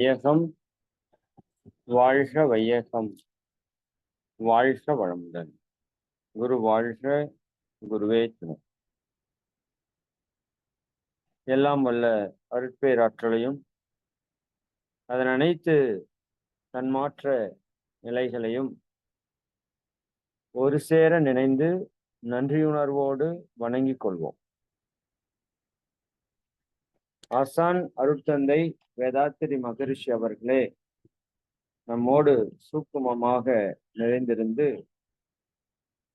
வையகம் வாழ்க வையகம் வாழ்க வளமுடன். குரு வாழ்க குருவே துணை. எல்லாம் வல்ல அருட்பேராற்றலையும் அதன் அனைத்து தன்மாற்ற நிலைகளையும் ஒரு சேர நினைந்து நன்றியுணர்வோடு வணங்கிக் கொள்வோம். ஆசான் அருட்தந்தை வேதாத்திரி மகரிஷி அவர்களே நம்மோடு சூக்குமமாக நிறைந்திருந்து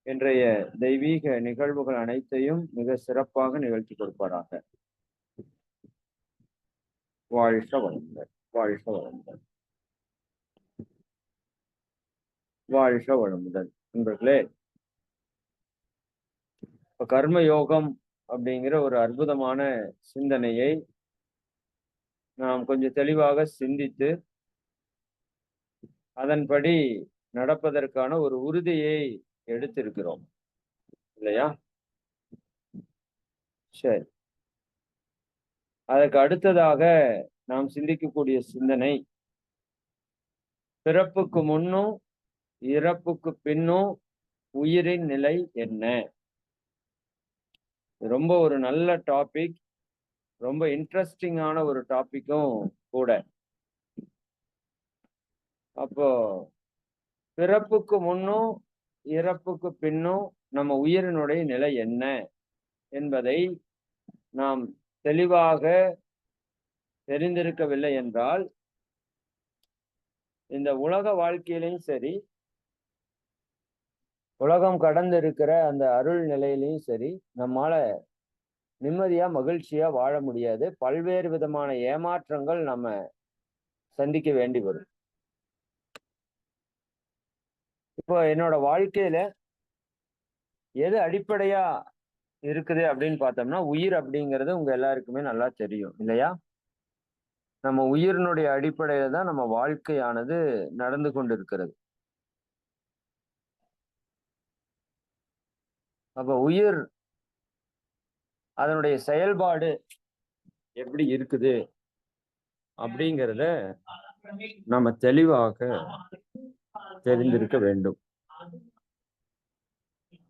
இன்றைய தெய்வீக நிகழ்வுகள் அனைத்தையும் மிக சிறப்பாக நிகழ்த்தி கொடுப்பாராக. வாழ்க வளமுடன் வாழ்க வளமுடன். வாழ்க வளமுடன் நண்பர்களே. இப்ப கர்ம யோகம் அப்படிங்கிற ஒரு அற்புதமான சிந்தனையை நாம் கொஞ்சம் தெளிவாக சிந்தித்து அதன்படி நடப்பதற்கான ஒரு உறுதியை எடுத்திருக்கிறோம். இல்லையா? சரி. அதற்கு அடுத்ததாக நாம் சிந்திக்கக்கூடிய சிந்தனை. பிறப்புக்கு முன்னும் இறப்புக்கு பின்னும் உயிரின் நிலை என்ன? ரொம்ப ஒரு நல்ல டாபிக் ரொம்ப இன்ட்ரெஸ்டிங்கான ஒரு டாப்பிக்கும் கூட. அப்போ பிறப்புக்கு முன்னும் இறப்புக்கு பின்னும் நம்ம உயிரினுடைய நிலை என்ன என்பதை நாம் தெளிவாக தெரிந்திருக்கவில்லை என்றால் இந்த உலக வாழ்க்கையிலையும் சரி உலகம் கடந்து இருக்கிற அந்த அருள் நிலையிலையும் சரி நம்மால நிம்மதியா மகிழ்ச்சியா வாழ முடியாது. பல்வேறு விதமான ஏமாற்றங்கள் நம்ம சந்திக்க வேண்டி வரும். இப்போ என்னோட வாழ்க்கையில எது அடிப்படையா இருக்குது அப்படின்னு பார்த்தோம்னா உயிர் அப்படிங்கிறது உங்க எல்லாருக்குமே நல்லா தெரியும் இல்லையா? நம்ம உயிரினுடைய அடிப்படையில தான் நம்ம வாழ்க்கையானது நடந்து கொண்டிருக்கிறது. அப்ப உயிர் அதனுடைய செயல்பாடு எப்படி இருக்குது அப்படிங்கிறத நம்ம தெளிவாக தெரிந்திருக்க வேண்டும்.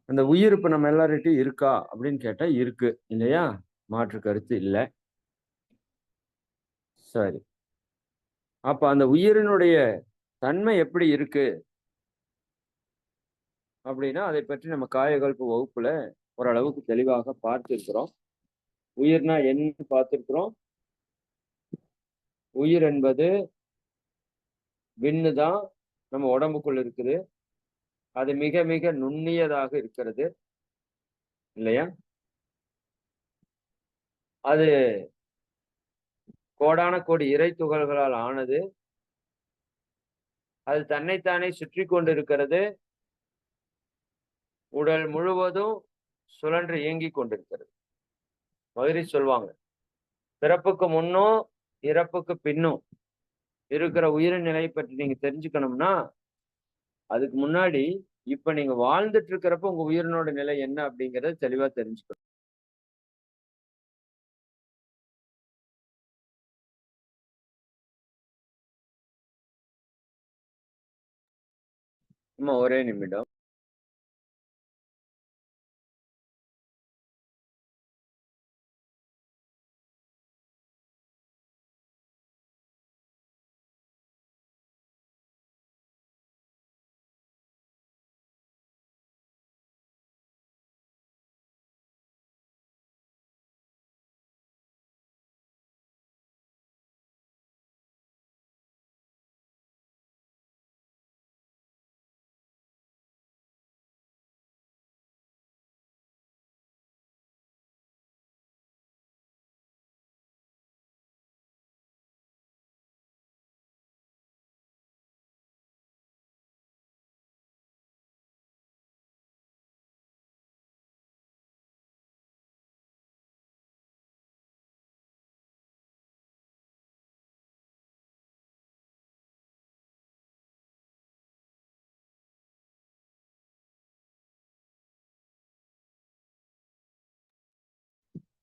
அந்த உயிர் நம்ம எல்லார்கிட்டையும் இருக்கா அப்படின்னு கேட்டா இருக்கு. இல்லையா? மாற்று கருத்து இல்லை. சரி. அப்ப அந்த உயிரினுடைய தன்மை எப்படி இருக்கு? அப்படின்னா அதை பற்றி நம்ம காயகல்ப வகுப்புல ஓரளவுக்கு தெளிவாக பார்த்திருக்கிறோம். உயிர்னா என்ன பார்த்திருக்கிறோம். உயிர் என்பது விண்ணு தான் நம்ம உடம்புக்குள்ள இருக்குது. அது மிக மிக நுண்ணியதாக இருக்கிறது. இல்லையா? அது கோடான கோடி இறை துகள்களால் ஆனது. அது தன்னைத்தானே சுற்றி கொண்டு இருக்கிறது உடல் முழுவதும் சுழன்று இயங்கி கொண்டிருக்கிறது. மதுரை சொல்வாங்க பிறப்புக்கு முன்னும் இறப்புக்கு பின்னும் இருக்கிற உயிரின் நிலையை பற்றி நீங்க தெரிஞ்சுக்கணும்னா அதுக்கு முன்னாடி இப்ப நீங்க வாழ்ந்துட்டு இருக்கிறப்ப உங்க உயிரினோட நிலை என்ன அப்படிங்கறத தெளிவா தெரிஞ்சுக்கணும். ஆமா ஒரே நிமிடம்.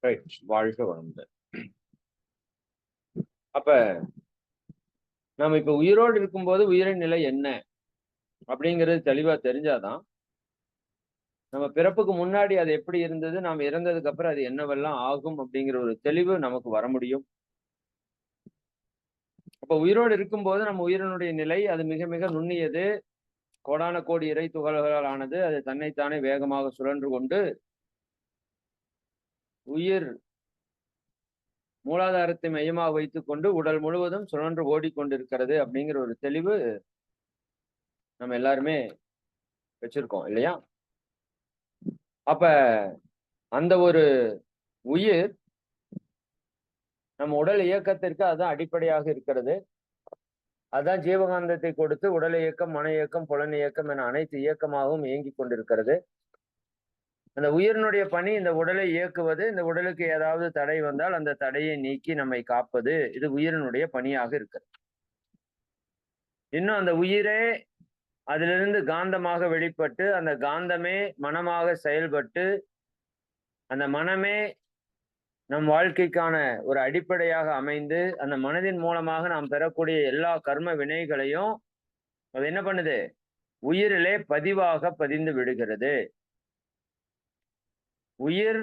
ரைட் வாழ்க வளமுடன். அப்ப நம்ம இப்ப உயிரோடு இருக்கும்போது உயிரின் நிலை என்ன? அப்படிங்கிறது தெளிவா தெரிஞ்சாதான் நம்ம பிறப்புக்கு முன்னாடி அது எப்படி இருந்தது நாம் இறந்ததுக்கு அப்புறம் அது என்னவெல்லாம் ஆகும் அப்படிங்கிற ஒரு தெளிவு நமக்கு வர முடியும். அப்ப உயிரோடு இருக்கும்போது நம்ம உயிரினுடைய நிலை அது மிக மிக நுண்ணியது. கோடான கோடி இறை துகள்களால் ஆனது அது தன்னைத்தானே வேகமாக சுழன்று கொண்டு உயிர் மூலாதாரத்தை மையமாக வைத்துக் கொண்டு உடல் முழுவதும் சுழன்று ஓடிக்கொண்டிருக்கிறது அப்படிங்கிற ஒரு தெளிவு நம்ம எல்லாருமே வச்சிருக்கோம் இல்லையா? அப்ப அந்த ஒரு உயிர் நம்ம உடல் இயக்கத்திற்கு அதுதான் அடிப்படையாக இருக்கிறது. அதுதான் ஜீவகாந்தத்தை கொடுத்து உடல் இயக்கம் மன இயக்கம் புலன் இயக்கம் என அனைத்து இயக்கமாகவும் இயங்கிக் கொண்டிருக்கிறது. அந்த உயிரினுடைய பணி இந்த உடலை இயக்குவது இந்த உடலுக்கு ஏதாவது தடை வந்தால் அந்த தடையை நீக்கி நம்மை காப்பது இது உயிரினுடைய பணியாக இருக்கிறது. இன்னும் அந்த உயிரே அதிலிருந்து காந்தமாக வெளிப்பட்டு அந்த காந்தமே மனமாக செயல்பட்டு அந்த மனமே நம் வாழ்க்கைக்கான ஒரு அடிப்படையாக அமைந்து அந்த மனதின் மூலமாக நாம் பெறக்கூடிய எல்லா கர்ம வினைகளையும் அது என்ன பண்ணுது? உயிரிலே பதிவாக பதிந்து விடுகிறது. உயிர்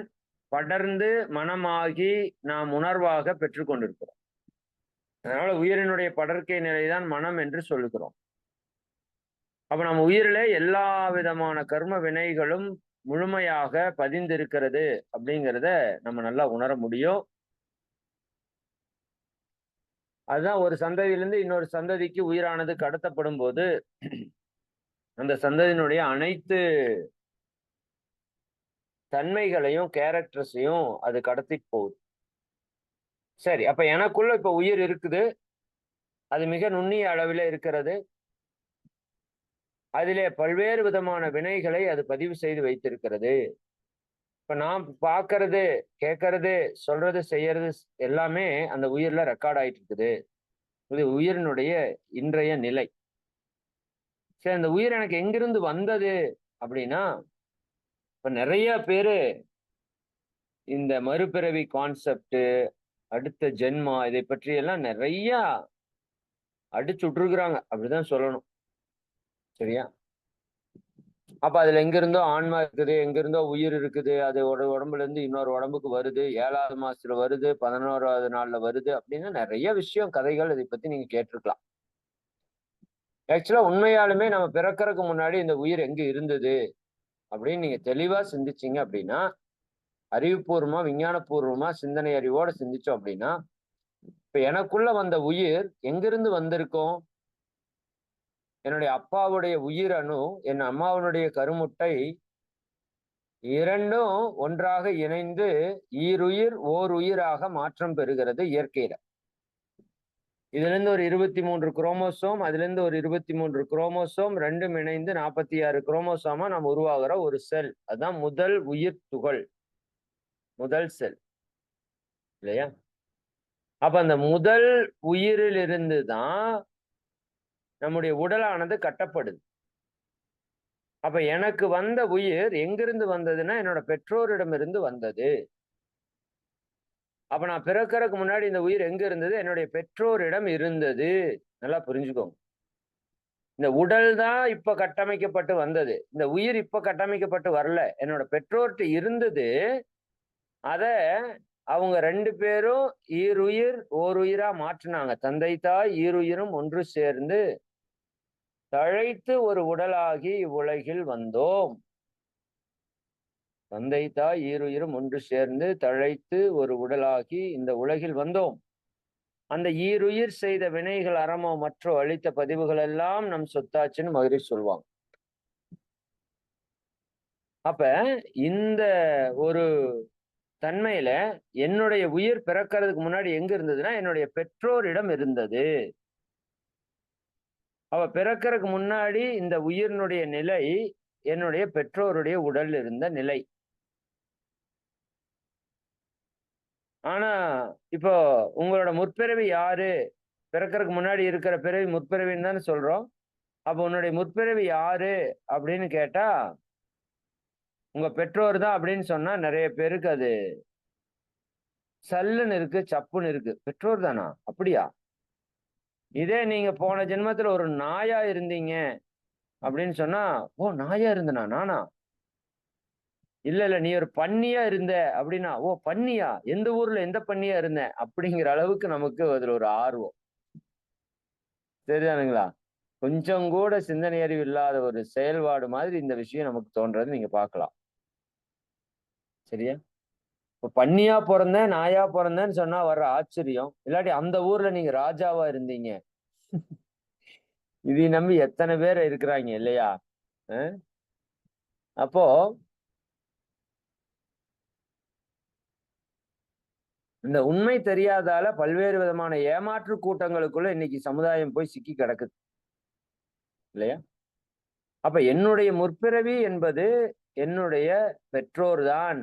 படர்ந்து மனமாகி நாம் உணர்வாக பெற்றுக்கொண்டிருக்கிறோம். அதனால உயிரினுடைய படர்க்கை நிலைதான் மனம் என்று சொல்லுகிறோம். அப்ப நம்ம உயிரில எல்லா விதமான கர்ம வினைகளும் முழுமையாக பதிந்திருக்கிறது அப்படிங்கிறத நம்ம நல்லா உணர முடியும். அதுதான் ஒரு சந்ததியிலிருந்து இன்னொரு சந்ததிக்கு உயிரானது கடத்தப்படும் போது அந்த சந்ததியினுடைய அனைத்து தன்மைகளையும் கேரக்டர்ஸையும் அது கடத்தி போகுது. சரி அப்ப எனக்குள்ள இப்ப உயிர் இருக்குது. அது மிக நுண்ணிய அளவில் இருக்கிறது. அதிலே பல்வேறு விதமான வினைகளை அது பதிவு செய்து வைத்திருக்கிறது. இப்ப நான் பார்க்கறது கேட்கறது சொல்றது செய்யறது எல்லாமே அந்த உயிர்ல ரெக்கார்ட் ஆயிட்டு இருக்குது இது உயிரினுடைய இன்றைய நிலை. சரி அந்த உயிர் எனக்கு எங்கிருந்து வந்தது அப்படின்னா இப்போ நிறைய பேரு இந்த மறுபிறவி கான்செப்ட் அடுத்த ஜென்மா இதை பற்றி எல்லாம் நிறைய அடிச்சு விட்டுருக்குறாங்க அப்படிதான் சொல்லணும். சரியா? அப்ப அதுல எங்க இருந்தோ ஆன்மா இருக்குது எங்க இருந்தோ உயிர் இருக்குது அது ஒரு உடம்புல இருந்து இன்னொரு உடம்புக்கு வருது ஏழாவது மாசத்துல வருது பதினோராவது நாள்ல வருது அப்படின்னு நிறைய விஷயம் கதைகள் இதை பத்தி நீங்க கேட்டிருக்கலாம். ஆக்சுவலா உண்மையாலுமே நம்ம பிறக்கறதுக்கு முன்னாடி இந்த உயிர் எங்க இருந்தது? அப்படின்னு நீங்க தெளிவா சிந்திச்சீங்க அப்படின்னா அறிவுபூர்வமா விஞ்ஞானபூர்வமா சிந்தனை அறிவோட சிந்திச்சோம் அப்படின்னா இப்ப எனக்குள்ள வந்த உயிர் எங்கிருந்து வந்திருக்கும்? என்னுடைய அப்பாவுடைய உயிர் அணு என் அம்மாவனுடைய கருமுட்டை இரண்டும் ஒன்றாக இணைந்து ஈருயிர் ஓர் உயிராக மாற்றம் பெறுகிறது இயற்கையில. இதுல இருந்து ஒரு இருபத்தி மூன்று குரோமோசோம் அதுல இருந்து ஒரு இருபத்தி மூன்று குரோமோசோம் ரெண்டும் இணைந்து நாற்பத்தி ஆறு குரோமோசோமா நாம் உருவாகிற ஒரு செல். அதுதான் முதல் உயிர் துகள். முதல் செல். இல்லையா? அப்ப அந்த முதல் உயிரிலிருந்து தான் நம்முடைய உடலானது கட்டப்படுது. அப்ப எனக்கு வந்த உயிர் எங்கிருந்து வந்ததுன்னா என்னோட பெற்றோரிடமிருந்து வந்தது. அப்ப நான் பிறக்கறதுக்கு முன்னாடி இந்த உயிர் எங்க இருந்தது? என்னுடைய பெற்றோரிடம் இருந்தது. நல்லா புரிஞ்சுக்கோங்க. இந்த உடல் தான் இப்ப கட்டமைக்கப்பட்டு வந்தது. இந்த உயிர் இப்ப கட்டமைக்கப்பட்டு வரல. என்னோட பெற்றோர்கிட்ட இருந்தது. அத அவங்க ரெண்டு பேரும் ஈருயிர் ஓருயிரா மாற்றினாங்க. தந்தை தாய் ஈருயிரும் ஒன்று சேர்ந்து தழைத்து ஒரு உடலாகி இவ்வுலகில் வந்தோம். தந்தை தாய் ஈருயிரும் ஒன்று சேர்ந்து தழைத்து ஒரு உடலாகி இந்த உலகில் வந்தோம். அந்த ஈருயிர் செய்த வினைகள் அறமோ மற்றோ அளித்த பதிவுகள் எல்லாம் நம் சொத்தாச்சுன்னு மகிழ்ச்சி சொல்லுவாங்க அப்ப இந்த ஒரு தன்மையில என்னுடைய உயிர் பிறக்கிறதுக்கு முன்னாடி எங்க இருந்ததுன்னா என்னுடைய பெற்றோரிடம் இருந்தது. அவ பிறக்கிறதுக்கு முன்னாடி இந்த உயிரினுடைய நிலை என்னுடைய பெற்றோருடைய உடல் இருந்த நிலை. ஆனா இப்போ உங்களோட முற்பிறவி யாரு? பிறக்கிறதுக்கு முன்னாடி இருக்கிற பிறவி முற்பிறவின்னு தானே சொல்றோம். அப்போ உன்னுடைய முற்பிறவி யாரு? அப்படின்னு கேட்டா உங்க பெற்றோர் தான் அப்படின்னு சொன்னா நிறைய பேருக்கு அது சல்லுன்னு இருக்கு சப்புன்னு இருக்கு. பெற்றோர் தானா? அப்படியா? இதே நீங்க போன ஜென்மத்துல ஒரு நாயா இருந்தீங்க அப்படின்னு சொன்னா ஓ நாயா இருந்தனா? நானா? இல்ல இல்ல நீ ஒரு பன்னியா இருந்த அப்படின்னா ஓ பன்னியா எந்த ஊர்ல எந்த பன்னியா இருந்த? அப்படிங்கிற அளவுக்கு நமக்கு அதுல ஒரு ஆர்வம். சரிதானுங்களா? கொஞ்சம் கூட சிந்தனை அறிவு இல்லாத ஒரு செயல்பாடு மாதிரி இந்த விஷயம் நமக்கு தோன்றது நீங்க பாக்கலாம் சரியா? இப்ப பன்னியா பிறந்தேன் நாயா பிறந்தேன்னு சொன்னா வர்ற ஆச்சரியம். இல்லாட்டி அந்த ஊர்ல நீங்க ராஜாவா இருந்தீங்க. இதை நம்பி எத்தனை பேர் இருக்கிறாங்க இல்லையா? அஹ்? அப்போ இந்த உண்மை தெரியாதால பல்வேறு விதமான ஏமாற்று கூட்டங்களுக்குள்ள இன்னைக்கு சமுதாயம் போய் சிக்கி கிடக்குது. இல்லையா? அப்ப என்னுடைய முற்பிறவி என்பது என்னுடைய பெற்றோர் தான்.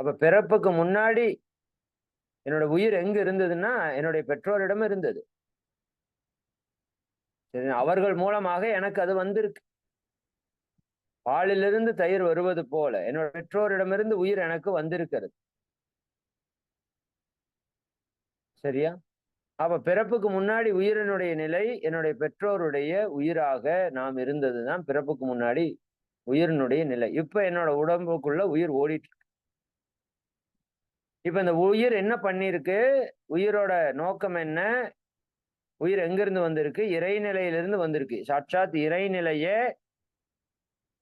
அப்ப பிறப்புக்கு முன்னாடி என்னோட உயிர் எங்க இருந்ததுன்னா என்னுடைய பெற்றோரிடம் இருந்தது. சரி அவர்கள் மூலமாக எனக்கு அது வந்திருக்கு. பாலிலிருந்து தயிர் வருவது போல என்னோட பெற்றோரிடமிருந்து உயிர் எனக்கு வந்திருக்கிறது. சரியா? அப்ப பிறப்புக்கு முன்னாடி உயிரினுடைய நிலை என்னுடைய பெற்றோருடைய உயிராக நாம் இருந்ததுதான் பிறப்புக்கு முன்னாடி உயிரினுடைய நிலை. இப்ப என்னோட உடம்புக்குள்ள உயிர் ஓடிட்டு இருக்கு இப்ப இந்த உயிர் என்ன பண்ணிருக்கு உயிரோட நோக்கம் என்ன? உயிர் எங்கிருந்து வந்திருக்கு? இறைநிலையிலிருந்து வந்திருக்கு. சாட்சாத் இறைநிலையே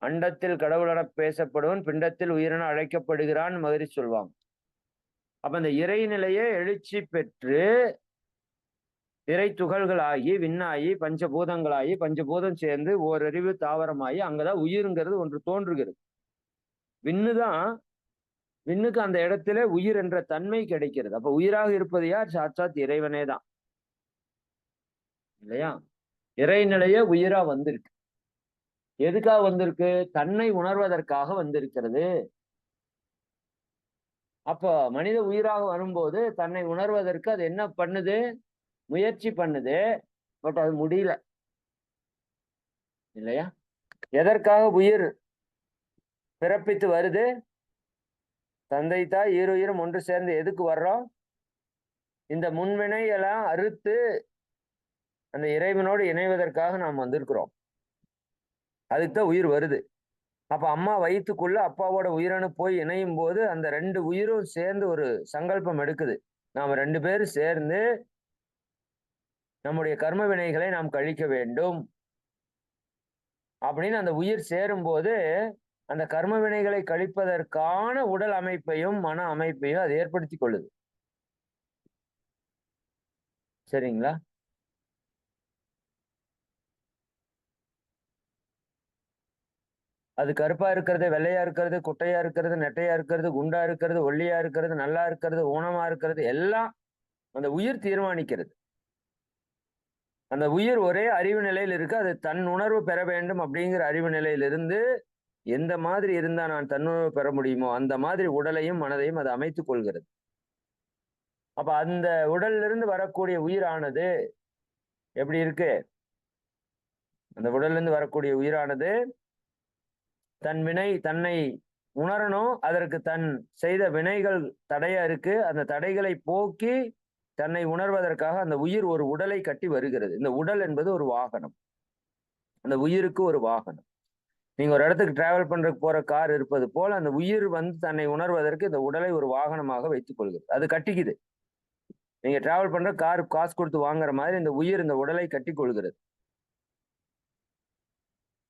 அண்டத்தில் கடவுளென பேசப்படுவன் பிண்டத்தில் உயிரின அழைக்கப்படுகிறான் மகிரி சொல்வாங்க அப்ப அந்த இறைநிலையே எழுச்சி பெற்று இறை துகள்களாகி விண்ணாகி பஞ்சபூதங்களாகி பஞ்சபூதம் சேர்ந்து ஓரறிவு தாவரமாகி அங்கதான் உயிருங்கிறது ஒன்று தோன்றுகிறது. விண்ணுதான் விண்ணுக்கு அந்த இடத்துல உயிர் என்ற தன்மை கிடைக்கிறது. அப்ப உயிராக இருப்பது யார்? சாட்சாத் இறைவனே தான் இல்லையா? இறைநிலையே உயிரா வந்திருக்கு. எதுக்காக வந்திருக்கு? தன்னை உணர்வதற்காக வந்திருக்கிறது. அப்போ மனித உயிராக வரும்போது தன்னை உணர்வதற்கு அது என்ன பண்ணுது? முயற்சி பண்ணுது. பட் அது முடியல. இல்லையா? எதற்காக உயிர் பிறப்பித்து வருது? தந்தை தாய் ஈருயிரும் ஒன்று சேர்ந்து எதுக்கு வர்றோம்? இந்த முன்வினை எல்லாம் அறுத்து அந்த இறைவனோடு இணைவதற்காக நாம் வந்திருக்கிறோம். அதுக்கு தான் உயிர் வருது. அப்ப அம்மா வயிற்றுக்குள்ள அப்பாவோட உயிரணு போய் இணையும் போது அந்த ரெண்டு உயிரும் சேர்ந்து ஒரு சங்கல்பம் எடுக்குது. நாம் ரெண்டு பேரும் சேர்ந்து நம்முடைய கர்ம வினைகளை நாம் கழிக்க வேண்டும். அப்படின்னு அந்த உயிர் சேரும்போது அந்த கர்ம வினைகளை கழிப்பதற்கான உடல் அமைப்பையும் மன அமைப்பையும் அது ஏற்படுத்தி கொள்ளுது. சரிங்களா? அது கருப்பா இருக்கிறது வெள்ளையா இருக்கிறது குட்டையா இருக்கிறது நெட்டையா இருக்கிறது குண்டா இருக்கிறது ஒல்லியா இருக்கிறது நல்லா இருக்கிறது ஊனமா இருக்கிறது எல்லாம் அந்த உயிர் தீர்மானிக்கிறது. அந்த உயிர் ஒரே அறிவு நிலையில் இருக்கு. அது தன் உணர்வு பெற வேண்டும் அப்படிங்கிற அறிவு நிலையிலிருந்து எந்த மாதிரி இருந்தா நான் தன்னுணர்வு பெற முடியுமோ அந்த மாதிரி உடலையும் மனதையும் அது அமைத்துக் கொள்கிறது. அப்ப அந்த உடல்ல இருந்து வரக்கூடிய உயிரானது எப்படி இருக்கு? அந்த உடல்ல இருந்து வரக்கூடிய உயிரானது தன் வினை தன்னை உணரணும். அதற்கு தன் செய்த வினைகள் தடையா இருக்கு. அந்த தடைகளை போக்கி தன்னை உணர்வதற்காக அந்த உயிர் ஒரு உடலை கட்டி வருகிறது. இந்த உடல் என்பது ஒரு வாகனம். அந்த உயிருக்கு ஒரு வாகனம். நீங்க ஒரு இடத்துக்கு டிராவல் பண்றதுக்கு போற கார் இருப்பது போல அந்த உயிர் வந்து தன்னை உணர்வதற்கு இந்த உடலை ஒரு வாகனமாக வைத்துக் கொள்கிறது. அது கட்டிக்குது. நீங்க டிராவல் பண்ற கார் காசு கொடுத்து வாங்குற மாதிரி இந்த உயிர் இந்த உடலை கட்டி கொள்கிறது.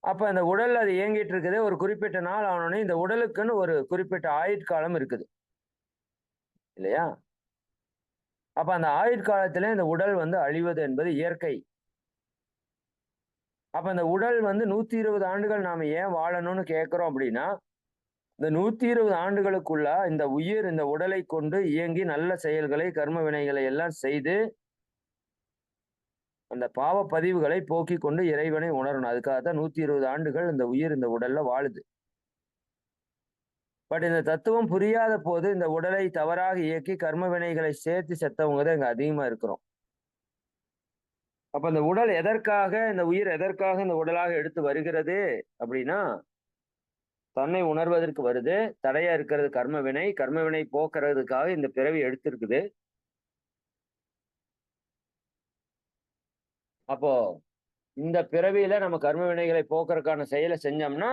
அப்ப அந்த உடல் அது இயங்கிட்டு இருக்குது ஒரு குறிப்பிட்ட நாள் ஆனோடனே இந்த உடலுக்குன்னு ஒரு குறிப்பிட்ட ஆயுட்காலம் இருக்குது. இல்லையா? அப்ப அந்த ஆயுட்காலத்துல இந்த உடல் வந்து அழிவது என்பது இயற்கை. அப்ப இந்த உடல் வந்து நூத்தி இருபது ஆண்டுகள் நாம ஏன் வாழணும்னு கேட்கிறோம் அப்படின்னா இந்த நூத்தி இருபது ஆண்டுகளுக்குள்ள இந்த உயிர் இந்த உடலை கொண்டு இயங்கி நல்ல செயல்களை கர்ம வினைகளை எல்லாம் செய்து அந்த பாவ பதிவுகளை போக்கி கொண்டு இறைவனை உணரணும். அதுக்காக தான் நூத்தி இருபது ஆண்டுகள் இந்த உயிர் இந்த உடல்ல வாழுது. பட் இந்த தத்துவம் புரியாத போது இந்த உடலை தவறாக இயக்கி கர்ம வினைகளை சேர்த்து செத்தவங்க தான் இங்க அதிகமா இருக்கிறோம். அப்ப இந்த உடல் எதற்காக இந்த உயிர் எதற்காக இந்த உடலாக எடுத்து வருகிறது அப்படின்னா தன்னை உணர்வதற்கு வருது தடையா இருக்கிறது கர்ம வினை கர்ம வினை போக்குறதுக்காக இந்த பிறவி எடுத்திருக்குது. அப்போ இந்த பிறவியில நம்ம கர்ம வினைகளை போக்குறதுக்கான செயலை செஞ்சோம்னா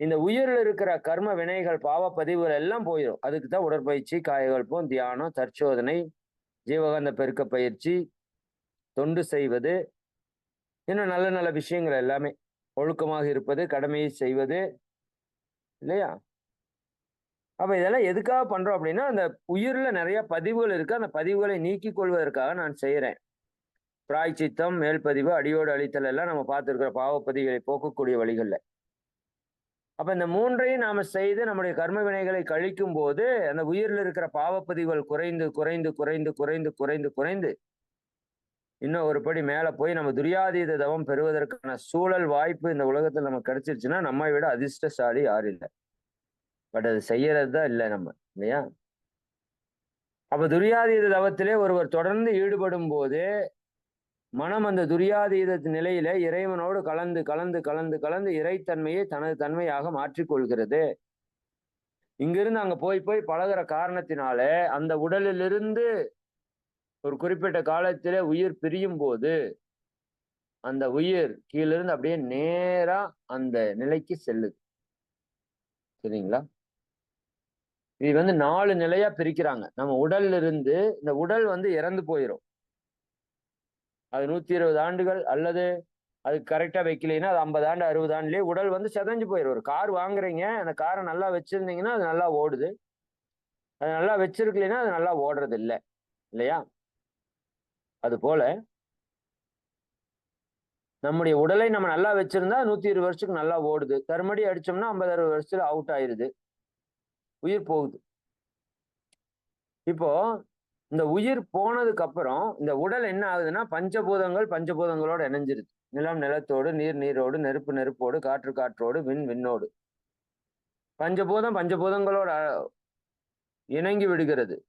இந்த உயிரில் இருக்கிற கர்ம வினைகள் பாவ பதிவுகள் எல்லாம் போயிடும் அதுக்கு தான் உடற்பயிற்சி காயகல்பம் தியானம் தற்சோதனை ஜீவகாந்த பெருக்க பயிற்சி தொண்டு செய்வது இன்னும் நல்ல நல்ல விஷயங்கள் எல்லாமே. ஒழுக்கமாக இருப்பது கடமையை செய்வது இல்லையா? அப்ப இதெல்லாம் எதுக்காக பண்றோம் அப்படின்னா அந்த உயிர்ல நிறைய பதிவுகள் இருக்கு. அந்த பதிவுகளை நீக்கிக் கொள்வதற்காக நான் செய்யறேன் பிராய்ச்சித்தம் மேல்பதிவு அடியோடு அழித்தல் எல்லாம் நம்ம பார்த்துருக்கிற பாவப்பதிகளை போக்கக்கூடிய வழிகள்ல. அப்ப இந்த மூன்றையும் நாம செய்து நம்முடைய கர்ம வினைகளை கழிக்கும் போது அந்த உயிரில் இருக்கிற பாவப்பதிவுகள் குறைந்து குறைந்து குறைந்து குறைந்து குறைந்து குறைந்து இன்னும் ஒரு படி மேல போய் நம்ம துரியாதீத தவம் பெறுவதற்கான சூழல் வாய்ப்பு இந்த உலகத்துல நமக்கு கிடைச்சிருச்சுன்னா நம்மை விட அதிர்ஷ்டசாலி யாரும் இல்லை. பட் அது செய்யறது தான் இல்லை நம்ம இல்லையா? அப்ப துரியாதீத தவத்திலே ஒருவர் தொடர்ந்து ஈடுபடும் போது மனம் அந்த துரியாதீத நிலையில இறைவனோடு கலந்து கலந்து கலந்து கலந்து இறைத்தன்மையை தனது தன்மையாக மாற்றிக்கொள்கிறது இங்கிருந்து அங்க போய் போய் பழகுற காரணத்தினால அந்த உடலிலிருந்து ஒரு குறிப்பிட்ட காலத்திலே உயிர் பிரியும் போது அந்த உயிர் கீழிருந்து அப்படியே நேரா அந்த நிலைக்கு செல்லுது. சரிங்களா? இது வந்து நாலு நிலையா பிரிக்கிறாங்க. நம்ம உடல்ல இருந்து இந்த உடல் வந்து இறந்து போயிடும் அது நூத்தி இருபது ஆண்டுகள் அல்லது அது கரெக்டா வைக்கலைன்னா அது ஐம்பது ஆண்டு அறுபது ஆண்டுலயே உடல் வந்து செதஞ்சு போயிடும் ஒரு கார் வாங்குறீங்க அந்த காரை நல்லா வச்சிருந்தீங்கன்னா அது நல்லா ஓடுது. அது நல்லா வச்சிருக்கலைன்னா அது நல்லா ஓடுறது இல்லை இல்லையா? அது போல நம்முடைய உடலை நம்ம நல்லா வச்சிருந்தா நூத்தி இருபது வருஷத்துக்கு நல்லா ஓடுது. தருமடி அடிச்சோம்னா ஐம்பது அறுபது வருஷத்துல அவுட் ஆயிருது. உயிர் போகுது. இப்போ இந்த உயிர் போனதுக்கு அப்புறம் இந்த உடல் என்ன ஆகுதுன்னா பஞ்சபூதங்கள் பஞ்சபூதங்களோடு இணைஞ்சிருது. நிலம் நிலத்தோடு நீர் நீரோடு நெருப்பு நெருப்போடு காற்று காற்றோடு விண் விண்ணோடு. பஞ்சபூதம் பஞ்சபூதங்களோட இணங்கி விடுகிறது.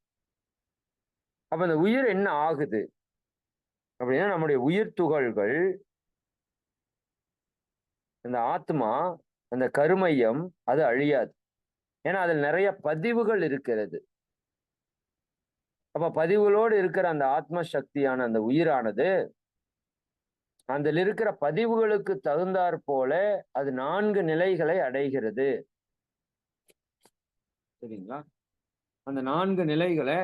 அப்ப இந்த உயிர் என்ன ஆகுது? அப்படின்னா நம்முடைய உயிர் துகள்கள் இந்த ஆத்மா அந்த கருமையம் அது அழியாது. ஏன்னா அதில் நிறைய பதிவுகள் இருக்கிறது. அப்ப பதிவுகளோடு இருக்கிற அந்த ஆத்ம சக்தியான அந்த உயிரானது அதில் இருக்கிற பதிவுகளுக்கு தகுந்தாற் போல அது நான்கு நிலைகளை அடைகிறது. சரிங்களா? அந்த நான்கு நிலைகளை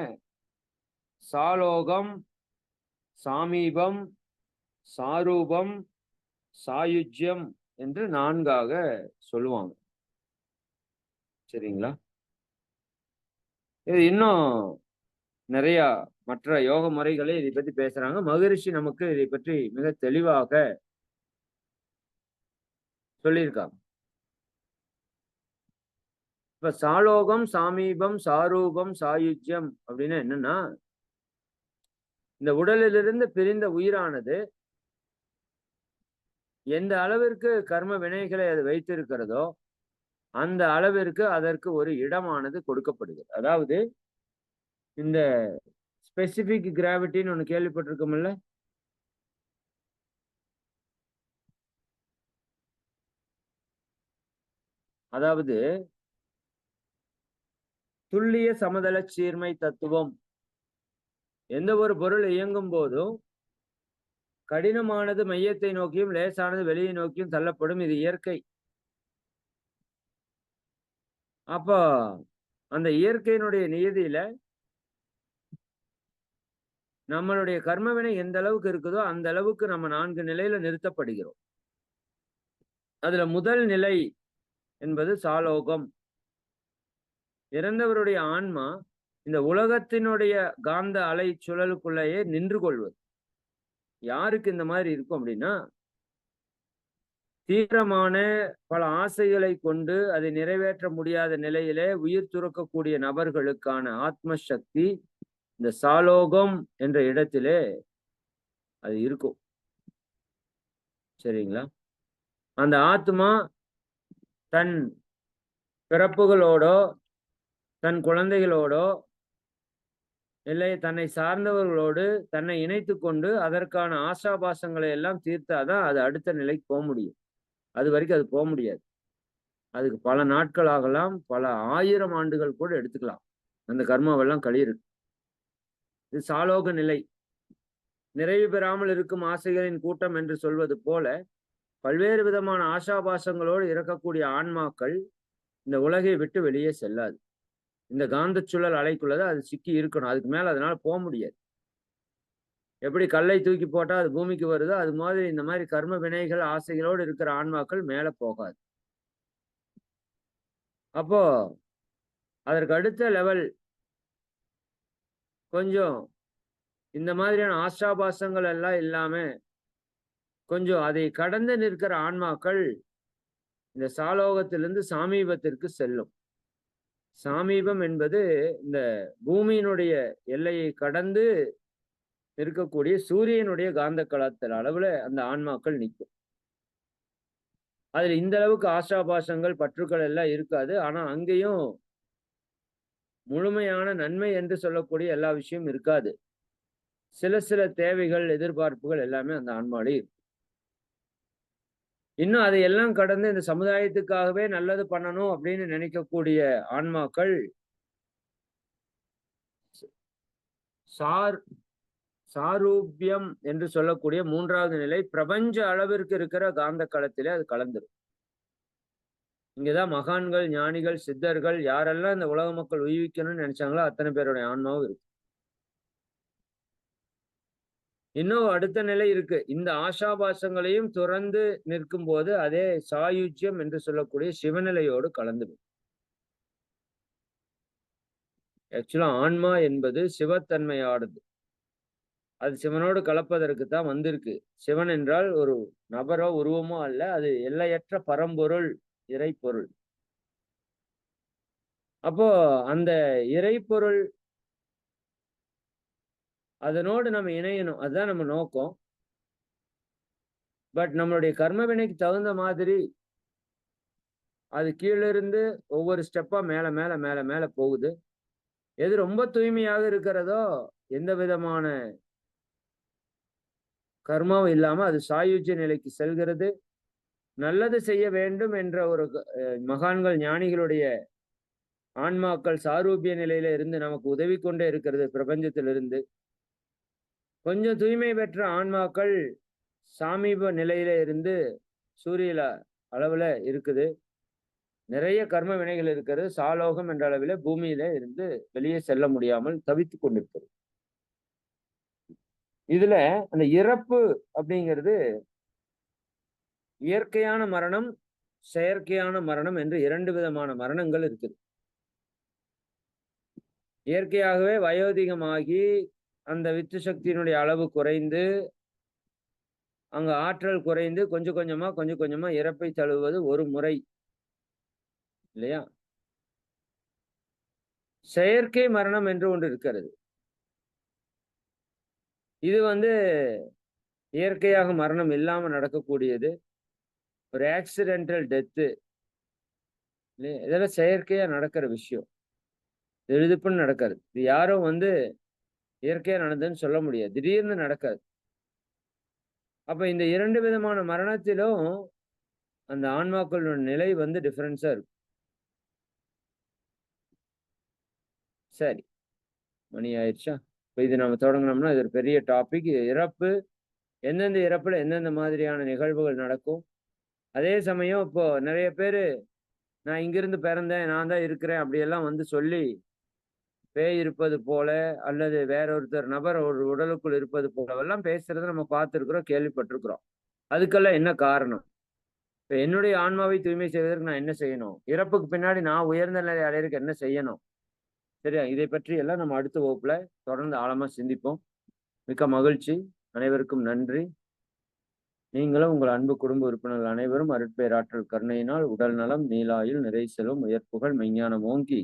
சாலோகம் சாமீபம் சாரூபம் சாயுஜ்யம் என்று நான்காக சொல்லுவாங்க. சரிங்களா? இது இன்னும் நிறைய மற்ற யோக முறைகளே இதை பத்தி பேசுறாங்க. மகரிஷி நமக்கு இதை பற்றி மிக தெளிவாக சொல்லியிருக்காங்க. இப்ப சாலோகம் சாமீபம் சாரூபம் சாயுஜ்யம் அப்படின்னா என்னன்னா இந்த உடலிலிருந்து பிரிந்த உயிரானது எந்த அளவிற்கு கர்ம வினைகளை அது வைத்திருக்கிறதோ அந்த அளவிற்கு அதற்கு ஒரு இடமானது கொடுக்கப்படுகிறது. அதாவது இந்த ஸ்பெசிபிக் கிராவிட்டின்னு ஒன்று கேள்விப்பட்டிருக்கோம்ல? அதாவது துல்லிய சமதள சீர்மை தத்துவம். எந்த ஒரு பொருள் இயங்கும் போதும் கடினமானது மையத்தை நோக்கியும் லேசானது வெளியை நோக்கியும் தள்ளப்படும் இது இயற்கை. அப்போ அந்த இயற்கையினுடைய நியதியில நம்மளுடைய கர்மவினை எந்த அளவுக்கு இருக்குதோ அந்த அளவுக்கு நம்ம நான்கு நிலையில நிறுத்தப்படுகிறோம். அதுல முதல் நிலை என்பது சாலோகம். இறந்தவருடைய ஆன்மா இந்த உலகத்தினுடைய காந்த அலை சுழலுக்குள்ளேயே நின்று கொள்வது. யாருக்கு இந்த மாதிரி இருக்கும் அப்படின்னா தீவிரமான பல ஆசைகளை கொண்டு அதை நிறைவேற்ற முடியாத நிலையிலே உயிர் துறக்கக்கூடிய நபர்களுக்கான ஆத்ம சக்தி இந்த சாலோகம் என்ற இடத்திலே அது இருக்கும். சரிங்களா? அந்த ஆத்மா தன் பிறப்புகளோடோ தன் குழந்தைகளோடோ இல்லை தன்னை சார்ந்தவர்களோடு தன்னை இணைத்து கொண்டு அதற்கான ஆசாபாசங்களை எல்லாம் தீர்த்தாதான் அது அடுத்த நிலைக்கு போக முடியும். அது வரைக்கும் அது போக முடியாது. அதுக்கு பல நாட்கள் ஆகலாம் பல ஆயிரம் ஆண்டுகள் கூட எடுத்துக்கலாம். அந்த கர்மாவெல்லாம் கழியிருக்கு இது சாலோக நிலை. நிறைவு பெறாமல் இருக்கும் ஆசைகளின் கூட்டம் என்று சொல்வது போல பல்வேறு விதமான ஆசாபாசங்களோடு இறக்கக்கூடிய ஆன்மாக்கள் இந்த உலகை விட்டு வெளியே செல்லாது. இந்த காந்த சுழல் அலைக்குள்ளத அது சிக்கி இருக்கணும். அதுக்கு மேல அதனால போக முடியாது. எப்படி கல்லை தூக்கி போட்டா அது பூமிக்கு வருதோ அது மாதிரி இந்த மாதிரி கர்ம வினைகள் ஆசைகளோடு இருக்கிற ஆன்மாக்கள் மேல போகாது. அப்போ அதற்கு அடுத்த லெவல் கொஞ்சம் இந்த மாதிரியான ஆஷாபாசங்கள் எல்லாம் இல்லாம கொஞ்சம் அதை கடந்து நிற்கிற ஆன்மாக்கள் இந்த சாலோகத்திலிருந்து சாமீபத்திற்கு செல்லும். சாமீபம் என்பது இந்த பூமியினுடைய எல்லையை கடந்து இருக்கக்கூடிய சூரியனுடைய காந்த கலாத்தல் அளவுல அந்த ஆன்மாக்கள் நிற்கும். அதுல இந்த அளவுக்கு ஆஷாபாசங்கள் பற்றுக்கள் எல்லாம் இருக்காது. ஆனா அங்கேயும் முழுமையான நன்மை என்று சொல்லக்கூடிய எல்லா விஷயமும் இருக்காது. சில சில தேவைகள் எதிர்பார்ப்புகள் எல்லாமே அந்த ஆன்மாலே இருக்கும் இன்னும் அதையெல்லாம் கடந்து இந்த சமுதாயத்துக்காகவே நல்லது பண்ணணும் அப்படின்னு நினைக்கக்கூடிய ஆன்மாக்கள் சார் சாரூபியம் என்று சொல்லக்கூடிய மூன்றாவது நிலை பிரபஞ்ச அளவிற்கு இருக்கிற காந்த களத்திலே அது கலந்துரும். இங்கதான் மகான்கள் ஞானிகள் சித்தர்கள் யாரெல்லாம் இந்த உலக மக்கள் உயிவிக்கணும்னு நினைச்சாங்களோ அத்தனை பேருடைய ஆன்மாவும் இருக்கு. இன்னும் அடுத்த நிலை இருக்கு. இந்த ஆசாபாசங்களையும் துறந்து நிற்கும் போது அதே சாயுஜ்யம் என்று சொல்லக்கூடிய சிவநிலையோடு கலந்து ஆக்சுவலா ஆன்மா என்பது சிவத்தன்மையானது. அது சிவனோடு கலப்பதற்கு தான் வந்திருக்கு. சிவன் என்றால் ஒரு நபரோ உருவமோ அல்ல. அது எல்லையற்ற பரம்பொருள் இறைப்பொருள். அப்போ அந்த இறைப்பொருள் அதனோடு நம்ம இணையணும். அதுதான் நம்ம நோக்கம். பட் நம்மளுடைய கர்மவினைக்கு தகுந்த மாதிரி அது கீழிருந்து ஒவ்வொரு ஸ்டெப்பா மேல மேல மேல மேல போகுது. எது ரொம்ப தூய்மையாக இருக்கிறதோ எந்த விதமான கர்மாவும் இல்லாம அது சாயுஜ நிலைக்கு செல்கிறது. நல்லது செய்ய வேண்டும் என்ற ஒரு மகான்கள் ஞானிகளுடைய ஆன்மாக்கள் சாரூபிய நிலையில இருந்து நமக்கு உதவி கொண்டே இருக்கிறது பிரபஞ்சத்திலிருந்து. கொஞ்சம் தூய்மை பெற்ற ஆன்மாக்கள் சாமீப நிலையில இருந்து சூரியல அளவுல இருக்குது. நிறைய கர்ம வினைகள் இருக்கிறது. சாலோகம் என்ற அளவில் பூமியில இருந்து வெளியே செல்ல முடியாமல் தவித்து கொண்டிருக்கிறது. இதுல அந்த இறப்பு அப்படிங்கிறது இயற்கையான மரணம் செயற்கையான மரணம் என்று இரண்டு விதமான மரணங்கள் இருக்குது. இயற்கையாகவே வயோதிகமாகி அந்த வித்து சக்தியினுடைய அளவு குறைந்து அங்க ஆற்றல் குறைந்து கொஞ்சம் கொஞ்சமா கொஞ்சம் கொஞ்சமா இறப்பை தழுவது ஒரு முறை. இல்லையா? செயற்கை மரணம் என்று ஒன்று இருக்கிறது. இது வந்து இயற்கையாக மரணம் இல்லாம நடக்கக்கூடியது. ஒரு ஆக்சிடென்டல் டெத்து இதெல்லாம் செயற்கையாக நடக்கிற விஷயம். எழுதுப்புன்னு நடக்காது. இது யாரும் வந்து இயற்கையாக நடந்ததுன்னு சொல்ல முடியாது. திடீர்னு நடக்காது. அப்போ இந்த இரண்டு விதமான மரணத்திலும் அந்த ஆன்மாக்களோட நிலை வந்து டிஃப்ரென்ஸாக இருக்கும். சரி. மணி ஆயிடுச்சா? இப்போ இது நம்ம தொடங்கினோம்னா இது ஒரு பெரிய டாபிக் இறப்பு எந்தெந்த இறப்பில் எந்தெந்த மாதிரியான நிகழ்வுகள் நடக்கும்? அதே சமயம் இப்போ நிறைய பேர் நான் இங்கிருந்து பிறந்தேன் நான் தான் இருக்கிறேன் அப்படியெல்லாம் வந்து சொல்லி பேய் இருப்பது போல அல்லது வேற ஒருத்தர் நபர் ஒரு உடலுக்குள் இருப்பது போலவெல்லாம் பேசுறத நம்ம பார்த்துருக்குறோம் கேள்விப்பட்டிருக்கிறோம். அதுக்கெல்லாம் என்ன காரணம்? இப்போ என்னுடைய ஆன்மாவை தூய்மை செய்வதற்கு நான் என்ன செய்யணும்? இறப்புக்கு பின்னாடி நான் உயர்ந்த நிலை அடையிறதுக்கு என்ன செய்யணும்? சரியா? இதை பற்றி எல்லாம் நம்ம அடுத்த வகுப்புல தொடர்ந்து ஆழமா சிந்திப்போம். மிக்க மகிழ்ச்சி. அனைவருக்கும் நன்றி. நீங்களும் உங்கள் அன்பு குடும்ப உறுப்பினர்கள் அனைவரும் அருட்பேராற்றல் கருணையினால் உடல் நலம் நீலாயில் நிறை செல்வம் உயர்ப்புகள் மெஞ்ஞானம் ஓங்கி.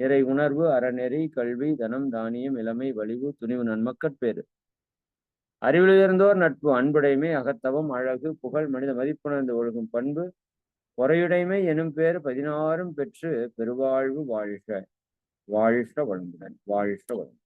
இறை உணர்வு அறநெறி கல்வி தனம் தானியம் இளமை வலிவு துணிவு நன்மக்கட்பேறு அறிவிலிருந்தோர் நட்பு அன்புடைமை அகத்தவம் அழகு புகழ் மனித மதிப்புணர்ந்து ஒழுகும் பண்பு பொறையுடைமை எனும் பேர் பதினாறும் பெற்று பெருவாழ்வு வாழ்க. வாழ்க வளமுடன் வாழ்க வளமுடன்.